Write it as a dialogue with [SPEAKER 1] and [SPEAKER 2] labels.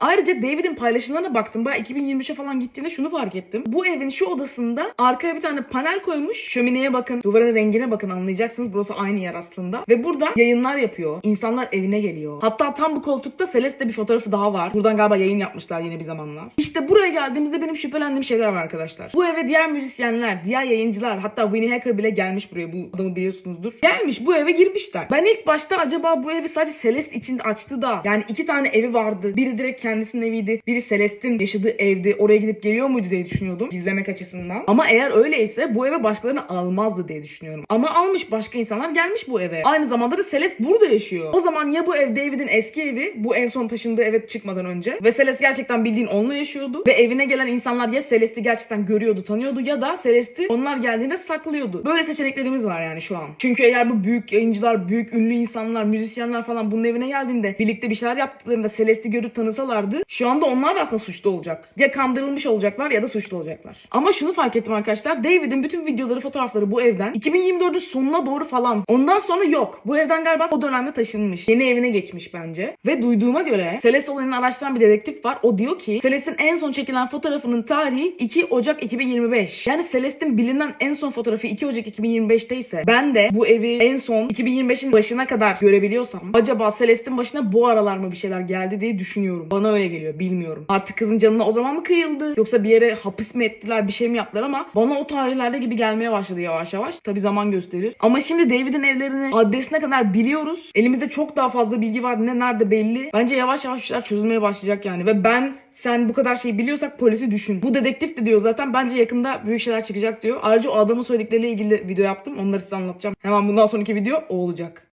[SPEAKER 1] Ayrıca David'in paylaşımlarına baktım. Bayağı 2023'e falan gittiğimde şunu fark ettim. Bu evin şu odasında arkaya bir tane panel koymuş. Şömineye bakın, duvarın rengine bakın anlayacaksınız. Burası aynı yer aslında. Ve burada yayınlar yapıyor. İnsanlar evine geliyor. Hatta tam bu koltukta Celeste bir fotoğrafı daha var. Buradan galiba yayın yapmışlar yine bir zamanlar. İşte buraya geldiğimizde benim şüphelendiğim şeyler var arkadaşlar. Bu eve diğer müzisyenler, diğer yayıncılar hatta Winnie Hacker bile gelmiş buraya. Bu adamı biliyorsunuzdur. Gelmiş bu eve girmişler. Ben ilk başta acaba bu evi sadece Celeste için açtı da yani iki tane evi vardı. Biri direkt kendisinin eviydi. Biri Celeste'in yaşadığı evdi. Oraya gidip geliyor muydu diye düşünüyordum. Gizlemek açısından. Ama eğer öyleyse bu eve başkalarını almazdı diye düşünüyorum. Ama almış başka insanlar gelmiş bu eve. Aynı zamanda da Celeste burada yaşıyor. O zaman ya bu ev David'in eski evi bu en son taşındığı eve çıkmadan önce ve Celeste gerçekten bildiğin onunla yaşıyordu ve evine gelen insanlar ya Celeste'i gerçekten görüyordu, tanıyordu ya da Celeste'i onlar geldiğinde saklıyordu. Böyle seçeneklerimiz var yani şu an. Çünkü eğer bu büyük yayıncılar, büyük ünlü insanlar, müzisyenler falan bunun evine geldiğinde birlikte bir şeyler yaptıklarında Celeste'i görüp tanısalardı şu anda onlar da aslında suçlu olacak. Ya kandırılmış olacaklar ya da suçlu olacaklar. Ama şunu fark ettim arkadaşlar. David'in bütün videoları, fotoğrafları bu evden 2024'ün sonuna doğru falan. Ondan sonra yok. Bu evden galiba o dönemde taşınmış. Yeni evine geçmiş bence. Ve duyduğuma göre Celeste olayını araştıran bir dedektif var. O diyor ki Celeste'in en son çekilen fotoğrafının tarihi 2 Ocak 2025. Yani Celeste'in bilinen en son fotoğrafı 2 Ocak 2025'te ise ben de bu evi en son 2025'in başına kadar görebiliyorsam acaba Celeste'in başına bu aralar mı bir şeyler geldi diye düşünüyorum. Bana öyle geliyor bilmiyorum. Artık kızın canına o zaman mı kıyıldı? Yoksa bir yere hapis mi ettiler bir şey mi yaptılar ama bana o tarihlerde gibi gelmeye başladı yavaş yavaş. Tabi zaman gösterir. Ama şimdi David'in evlerini adresine kadar biliyoruz. Elimizde çok daha fazla bilgi var. Ne nerede belli. Bence yavaş yavaş şeyler çözülmeye başlayacak yani. Ve ben sen bu kadar şey biliyorsak polisi düşün. Bu dedektif de diyor zaten bence yakında büyük şeyler çıkacak diyor. Ayrıca o adamın söyledikleriyle ilgili video yaptım. Onları size anlatacağım. Hemen bundan sonraki video o olacak.